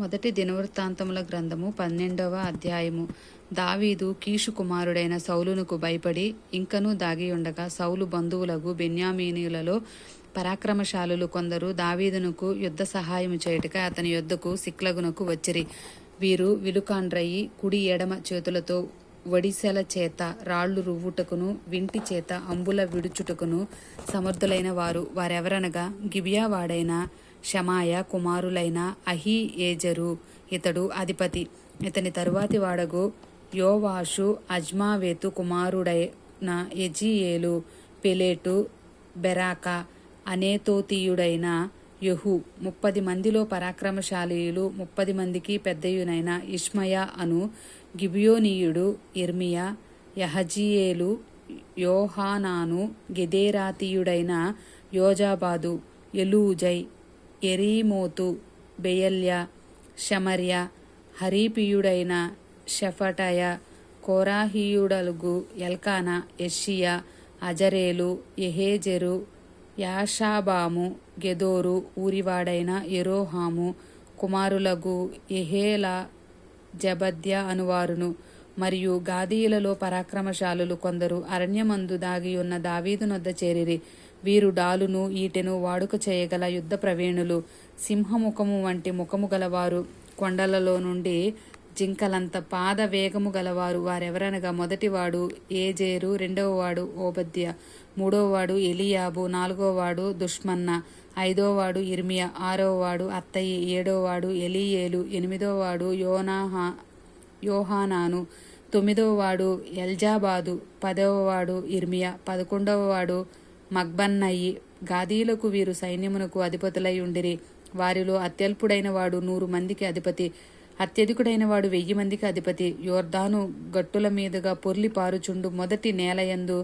మొదటి దినవృత్తాంతముల గ్రంథము పన్నెండవ అధ్యాయము. దావీదు కీషు కుమారుడైన సౌలునకు భయపడి ఇంకనూ దాగియుండగా సౌలు బంధువులకు బెన్యామీనీయులలో పరాక్రమశాలులు కొందరు దావీదునకు యుద్ధ సహాయము చేయుటకై అతని యుద్ధకు సిక్లగునకు వచ్చిరి. వీరు విలుకాండ్రయి కుడి ఎడమ చేతులతో వడిసెల చేత రాళ్ళు రువ్వుటకును వింటి చేత అంబుల విడుచుటకును సమర్థులైన వారు వారెవరనగా గిబియావాడైన వాడైన షమాయ కుమారులైన అహీ ఏజరు ఇతడు అధిపతి. ఇతని తరువాతి వాడగు యోవాషు అజ్మావేతు కుమారుడైన ఎజియేలు పెలేటు బెరాక అనేతోతీయుడైన యహు. ముప్పది మందిలో పరాక్రమశాలీయులు ముప్పది మందికి పెద్దయునైన ఇష్మయ అను గిబియోనీయుడు ఇర్మియా యహజీయేలు యోహానాను గెదేరాతీయుడైన యోజాబాదు ఎలూజై ఎరీమోతు బెయల్య శమర్య హరీపియుడైన షఫటయ కోరాహీయుడలుగు ఎల్కాన ఎషియా అజరేలు ఎహేజెరు యాషాబాము గెదోరు ఊరివాడైన ఎరోహాము కుమారులగు ఎహేల జబద్య అనువారును. మరియు గాదీయులలో పరాక్రమశాలులు కొందరు అరణ్యమందు దాగి ఉన్న దావీదు నొద్ద చేరిరి. వీరు డాలును ఈటెను వాడుక చేయగల యుద్ధ ప్రవీణులు సింహముఖము వంటి ముఖము గలవారు. కొండలలో నుండి జింకలంత పాద వేగము గలవారు. వారెవరనగా మొదటివాడు ఏజేరు రెండవవాడు ఓబద్య మూడోవాడు ఎలియాబు నాలుగోవాడు దుష్మన్న ఐదోవాడు ఇర్మియా ఆరోవాడు అత్తయ్య ఏడోవాడు ఎలియేలు ఎనిమిదోవాడు యోనాహా యోహానాను తొమ్మిదోవాడు ఎల్జాబాదు పదవవాడు ఇర్మియా పదకొండవవాడు మగ్బన్నయి గాదీలకు వీరు సైన్యమునకు అధిపతులై ఉండిరి. వారిలో అత్యల్పుడైన వాడు నూరు మందికి అధిపతి అత్యధికుడైన వాడు వెయ్యి మందికి అధిపతి. యోర్ధాను గట్టుల మీదుగా పొర్లి పారుచుండు మొదటి నేలయందు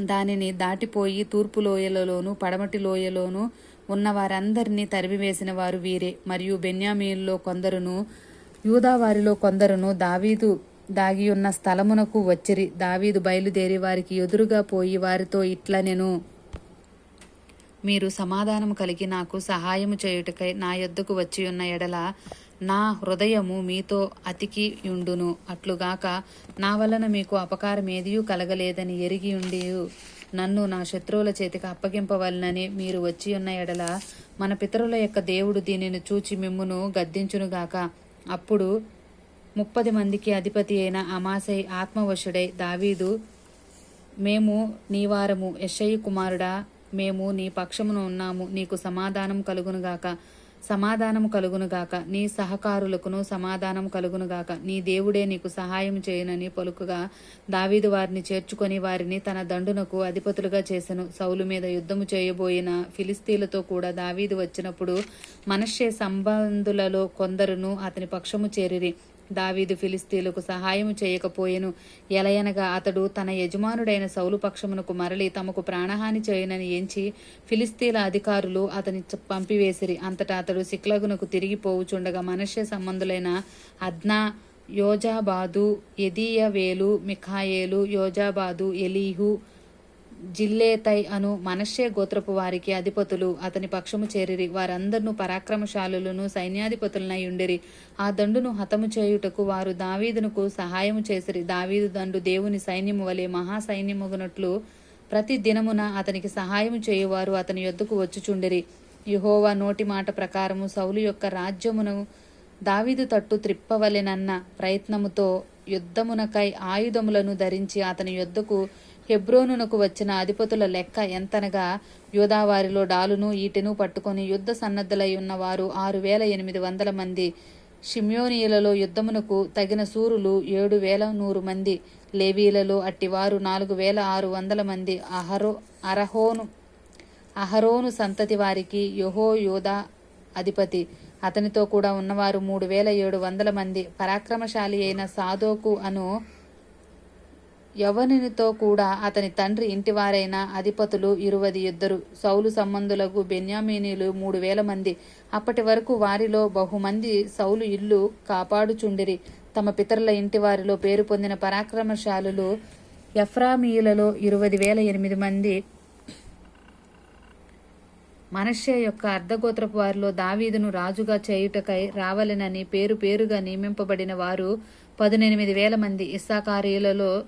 దానిని దాటిపోయి తూర్పు లోయలలోను పడమటి లోయలోను ఉన్న వారందరినీ తరిమివేసిన వారు వీరే. మరియు బెన్యామీల్లో కొందరును యూదా వారిలో కొందరును దావీదు దాగి ఉన్న స్థలమునకు వచ్చిరి. దావీదు బయలుదేరి వారికి ఎదురుగా పోయి వారితో ఇట్లనెను మీరు సమాధానము కలిగి నాకు సహాయము చేయుటకై నా యొద్దకు వచ్చి ఉన్న ఎడల నా హృదయము మీతో అతికి యుండును అట్లుగాక నా వలన మీకు అపకారం ఏదియూ కలగలేదని ఎరిగి ఉండి నన్ను నా శత్రువుల చేతికి అప్పగింపవలనని మీరు వచ్చి ఉన్న ఎడల మన పితరుల యొక్క దేవుడు దీనిని చూచి మిమ్మును గద్దించునుగాక. అప్పుడు ముప్పది మందికి అధిపతి అయిన అమాసై ఆత్మవశుడై దావీదు మేము నీ వారము. కుమారుడా మేము నీ పక్షమున ఉన్నాము. నీకు సమాధానం కలుగునుగాక సమాధానం కలుగునుగాక నీ సహకారులకును సమాధానం కలుగునుగాక నీ దేవుడే నీకు సహాయం చేయనని పలుకుగా దావీదు వారిని చేర్చుకొని వారిని తన దండునకు అధిపతులుగా చేసెను. సౌలు మీద యుద్ధము చేయబోయిన ఫిలిస్తీన్లతో కూడా దావీదు వచ్చినప్పుడు మనషే సంబంధులలో కొందరును అతని పక్షము చేరిరి. దావీదు ఫిలిస్తీలకు సహాయము చేయకపోయెను. ఎలయనగా అతడు తన యజమానుడైన సౌలు పక్షమునకు మరలి తమకు ప్రాణహాని చేయనని ఎంచి ఫిలిస్తీల అధికారులు అతని పంపివేసిరి. అంతటా అతడు సిక్లగునకు తిరిగిపోవుచుండగా మనుష్య సంబంధులైన Adnah Jozabad Jediael Michael Jozabad Elihu Zillethai అను మనష్యే గోత్రపు వారికి అధిపతులు. అతని పక్షము చేరిరి. వారందరినూ పరాక్రమశాలులను సైన్యాధిపతులనై ఉండిరి. ఆ దండును హతము చేయుటకు వారు దావీదునకు సహాయము చేసిరి. దావీదు దండు దేవుని సైన్యము వలె మహాసైన్యముగునట్లు ప్రతి దినమున అతనికి సహాయము చేయువారు అతని యొద్దకు వచ్చుచుండిరి. యుహోవా నోటి మాట ప్రకారము సౌలు యొక్క రాజ్యమును దావీదు తట్టు త్రిప్పవలెనన్న ప్రయత్నముతో యుద్ధమునకై ఆయుధములను ధరించి అతని యొద్దకు హెబ్రోనునకు వచ్చిన అధిపతుల లెక్క ఎంతనగా యోదావారిలో డాలును ఈటెను పట్టుకొని యుద్ధ సన్నద్ధులై ఉన్నవారు ఆరు వేల ఎనిమిది వందల మంది. షిమ్యోనియులలో యుద్ధమునకు తగిన సూరులు ఏడు వేల నూరు మంది. లేవీలలో అట్టివారు నాలుగు వేల ఆరు వందల మంది. అహరో అరహోను అహరోను సంతతి వారికి యహో యోధా అధిపతి. అతనితో కూడా ఉన్నవారు మూడు వేల ఏడు వందల మంది. పరాక్రమశాలి అయిన సాదోకు అను యవనునితో కూడా అతని తండ్రి ఇంటివారైన అధిపతులు ఇరువది ఇద్దరు. సౌలు సంబంధులకు బెన్యామీనీలు మూడు వేల మంది. అప్పటి వరకు వారిలో బహుమంది సౌలు ఇల్లు కాపాడుచుండిరి. తమ పితరుల ఇంటి వారిలో పేరు పొందిన పరాక్రమశాలులు ఎఫ్రామీయులలో ఇరవై వేల ఎనిమిది మంది. మనష్య యొక్క అర్ధగోత్రపు వారిలో దావీదును రాజుగా చేయుటకై రావలెనని పేరు పేరుగా నియమింపబడిన వారు పదునెనిమిది వేల మంది. ఇస్సాకారీలలో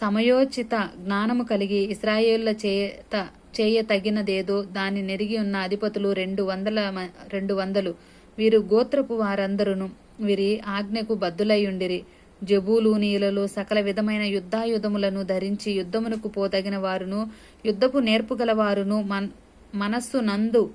సమయోచిత జ్ఞానము కలిగి ఇస్రాయేళ్ళ చేత చేయ తగినదేదో దాన్ని నెరిగి ఉన్న అధిపతులు రెండు వందల మ- రెండు వందలు. వీరు గోత్రపు వారందరును వీరి ఆజ్ఞకు బద్దులయ్యుండిరి జబూలూనీయులలో సకల విధమైన యుద్ధాయుధములను ధరించి యుద్ధమునకు పోదగిన వారును యుద్ధపు నేర్పుగల వారును మన్ మనస్సు నందు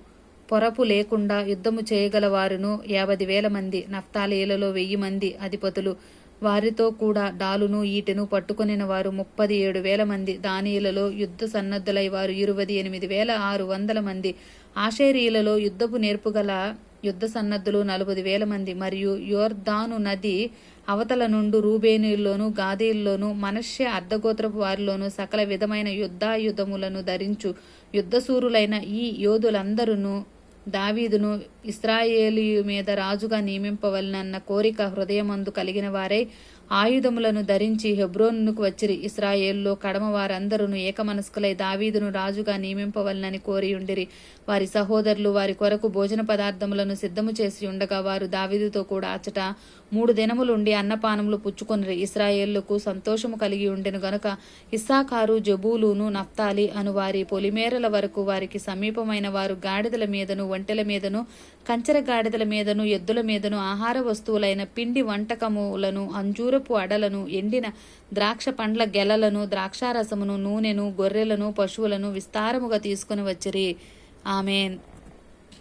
పొరపు లేకుండా యుద్ధము చేయగలవారును యాభై వేల మంది. నఫ్తాలీలలో వెయ్యి మంది అధిపతులు. వారితో కూడా డాలును ఈటెను పట్టుకొనిన వారు ముప్పది ఏడు వేల మంది. దానియులలో యుద్ధ సన్నద్ధులై వారు ఇరువది ఎనిమిది వేల ఆరు వందల మంది. ఆషేరీలలో యుద్ధపు నేర్పుగల యుద్ధ సన్నద్ధులు నలభై వేల మంది. మరియు యోర్దాను నది అవతల నుండి రూబేనీల్లోను గాదీల్లోను మనష్య అర్ధగోత్రపు వారిలోను సకల విధమైన యుద్ధాయుధములను ధరించు యుద్ధసూరులైన ఈ యోధులందరూ దావీదును ఇస్రాయేలీయు మీద రాజుగా నియమింపవలనన్న కోరిక హృదయమందు కలిగిన వారై ఆయుధములను ధరించి హెబ్రోనుకు వచ్చిరి. ఇస్రాయేల్లో కడమ వారందరూ ఏకమనస్కులై దావీదును రాజుగా నియమింపవలనని కోరి ఉండిరి వారి సహోదరులు వారి కొరకు భోజన పదార్థములను సిద్ధము చేసి ఉండగా వారు దావీదుతో కూడా అచ్చట మూడు దినములుండి అన్నపానములు పుచ్చుకొనిరి. ఇస్రాయేళ్ళకు సంతోషము కలిగి ఉండెను గనుక ఇస్సాకారు జబూలును నఫ్తాలి అను వారి పొలిమేరల వరకు వారికి సమీపమైన వారు గాడిదల మీదను ఒంటెల మీదను కంచర గాడిదల మీదను ఎద్దుల మీదను ఆహార వస్తువులైన పిండి వంటకములను అంజూరపు అడలను ఎండిన ద్రాక్ష పండ్ల గెలలను ద్రాక్షారసమును నూనెను గొర్రెలను పశువులను విస్తారముగా తీసుకుని వచ్చిరి. ఆమెన్.